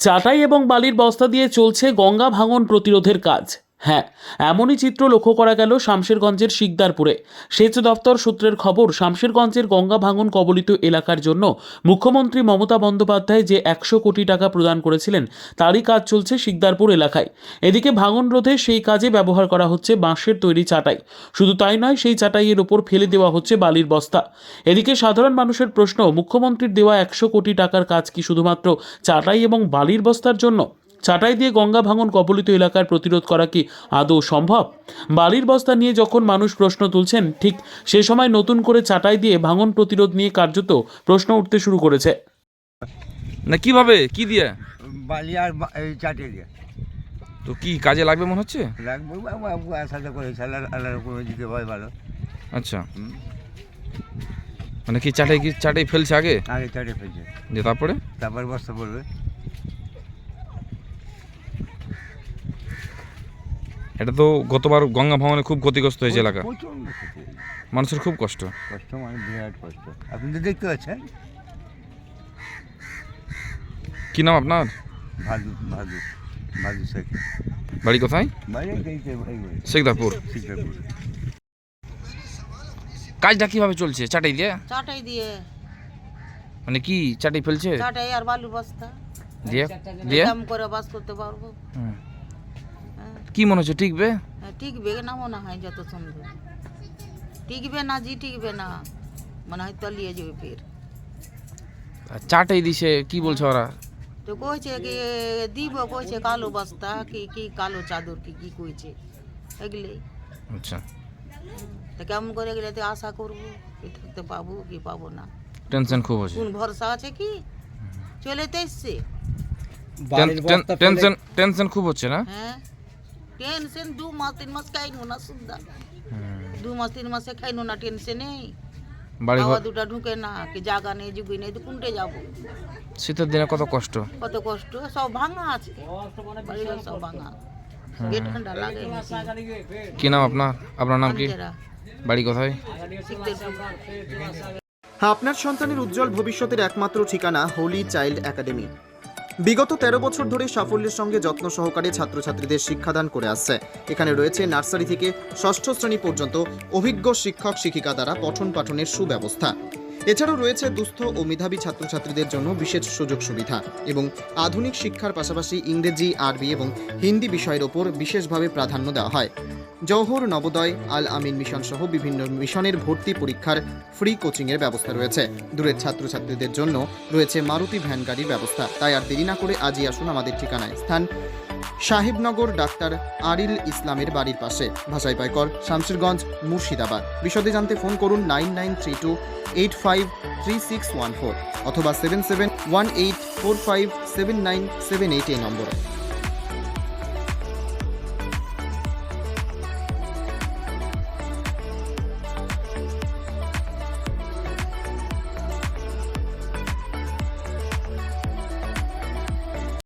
চাটাই এবং বালির বস্তা দিয়ে চলছে গঙ্গা ভাঙন প্রতিরোধের কাজ। হ্যাঁ এমনই চিত্র লক্ষ্য করা গেল শামশেরগঞ্জের শিকদারপুরে। সেচ দপ্তর সূত্রের খবর, শামশেরগঞ্জের গঙ্গা ভাঙন কবলিত এলাকার জন্য মুখ্যমন্ত্রী মমতা বন্দ্যোপাধ্যায় যে একশো কোটি টাকা প্রদান করেছিলেন, তারই কাজ চলছে শিকদারপুর এলাকায়। এদিকে ভাঙন রোধে সেই কাজে ব্যবহার করা হচ্ছে বাঁশের তৈরি চাটাই। শুধু তাই নয়, সেই চাটাইয়ের ওপর ফেলে দেওয়া হচ্ছে বালির বস্তা। এদিকে সাধারণ মানুষের প্রশ্ন, মুখ্যমন্ত্রীর দেওয়া একশো কোটি টাকার কাজ কি শুধুমাত্র চাটাই এবং বালির বস্তার জন্য? চাটাই দিয়ে গঙ্গা ভাঙন কবলিত এলাকার প্রতিরোধ করা কি আদৌ সম্ভব? বালির বস্তা নিয়ে যখন মানুষ প্রশ্ন তুলছেন ঠিক সে সময় নতুন করে চাটাই দিয়ে ভাঙন প্রতিরোধ নিয়ে কার্যত প্রশ্ন উঠতে শুরু করেছে। না কীভাবে? কি দিয়ে? বালি আর এই চাটে দিয়ে। তো কি কাজে লাগবে মনে হচ্ছে? লাগবে বাবু আশাতে করে আল্লাহ আল্লাহর উপরে দিতে হয় ভালো। আচ্ছা। মানে কি চাটাই কি চাটাই ফেলছে আগে? আগে চাটে ফেলছে। যে তারপরে? তারপর বস্তা পড়বে। এটা তো গতবার গঙ্গা ভবনে খুব ক্ষতিগ্রস্ত হয়েছে এলাকা। প্রচণ্ড ক্ষতি মানুষের খুব কষ্ট। কষ্ট মানে বিরাট কষ্ট। আপনি তো দেখতে পাচ্ছেন? কি নাম আপনার? ভাদু ভাদু ভাদু শেখ বাড়ি কোথায়? এইবারে শেখদারপুর কাজটা কীভাবে চলছে? চাটাই দিয়ে? চাটাই দিয়ে। মানে কি চাটাই ফেলছে? চাটাই আর বালু বস্তা। দিয়ে? দিয়ে? কাম করে বাস করতে পারব। হুম। হ্যাঁ, কি মনে হচ্ছে টিকবে? হ্যাঁ, টিকবে না মনে হয় যত সুন্দর টিকবে না জি টিকবে না। মনে হয় তলিয়ে যাবে ফের। চাটাই দিছে কি বলছে ওরা? তো কইছে কি দিব কইছে কালো বস্তা কি কি কালো চাদর কি কি কইছে। এগুলি আচ্ছা। তো কেমন করে গেলে তো আশা করব কি থাকতে পাবো কি পাবো না। টেনশন খুব আছে। কোন ভরসা আছে কি? চলে তো এসছে। টেন- টেন- টেনশন টেনশন খুব হচ্ছে না? হ্যাঁ। টেনশন দু মাস তিন মাস খাইনো না সুদ্ধা। দু মাস তিন মাসে খাইনো না টেনশন। নেই বাড়ি ঘর দুটা ঢুকে না কি জায়গা নেই জুগি নেই তো কোনটে যাব? শীতের দিনে কত কষ্ট? কত কষ্ট সব ভাঙা আছে। বাড়িঘর সব ভাঙা গেট ঠান্ডা লাগে। কি নাম আপনার? আপনার নাম কি? বাড়ি কোথায়? হ্যাঁ আপনার সন্তানের উজ্জ্বল ভবিষ্যতের একমাত্র ঠিকানা হোলি চাইল্ড একাডেমি। বিগত তেরো বছর ধরে সাফল্যের সঙ্গে যত্ন সহকারে ছাত্রছাত্রীদের শিক্ষাদান করে আসছে। এখানে রয়েছে নার্সারি থেকে ষষ্ঠ শ্রেণি পর্যন্ত অভিজ্ঞ শিক্ষক শিক্ষিকা দ্বারা পঠন পাঠনের সুব্যবস্থা। এছাড়াও রয়েছে দুস্থ ও মেধাবী ছাত্রছাত্রীদের জন্য বিশেষ সুযোগ সুবিধা এবং আধুনিক শিক্ষার পাশাপাশি ইংরেজি, আরবি এবং হিন্দি বিষয়ের ওপর বিশেষভাবে প্রাধান্য দেওয়া হয়। জওহর নবোদয় আল আমিন মিশন সহ বিভিন্ন মিশনের ভর্তি পরীক্ষার ফ্রি কোচিংয়ের ব্যবস্থা রয়েছে। দূরের ছাত্রছাত্রীদের জন্য রয়েছে মারুতি ভ্যান গাড়ির ব্যবস্থা। তাই আর দেরি না করে আজই আসুন আমাদের ঠিকানায়। স্থান সাহেবনগর, ডাক্তার আরিল ইসলামের বাড়ির পাশে। ভাষাই পাইকর শামশেরগঞ্জ মুর্শিদাবাদ। বিশদে জানতে ফোন করুন nine nine three two eight five three six one four অথবা seven seven one eight four five seven nine seven eight এই নম্বরে।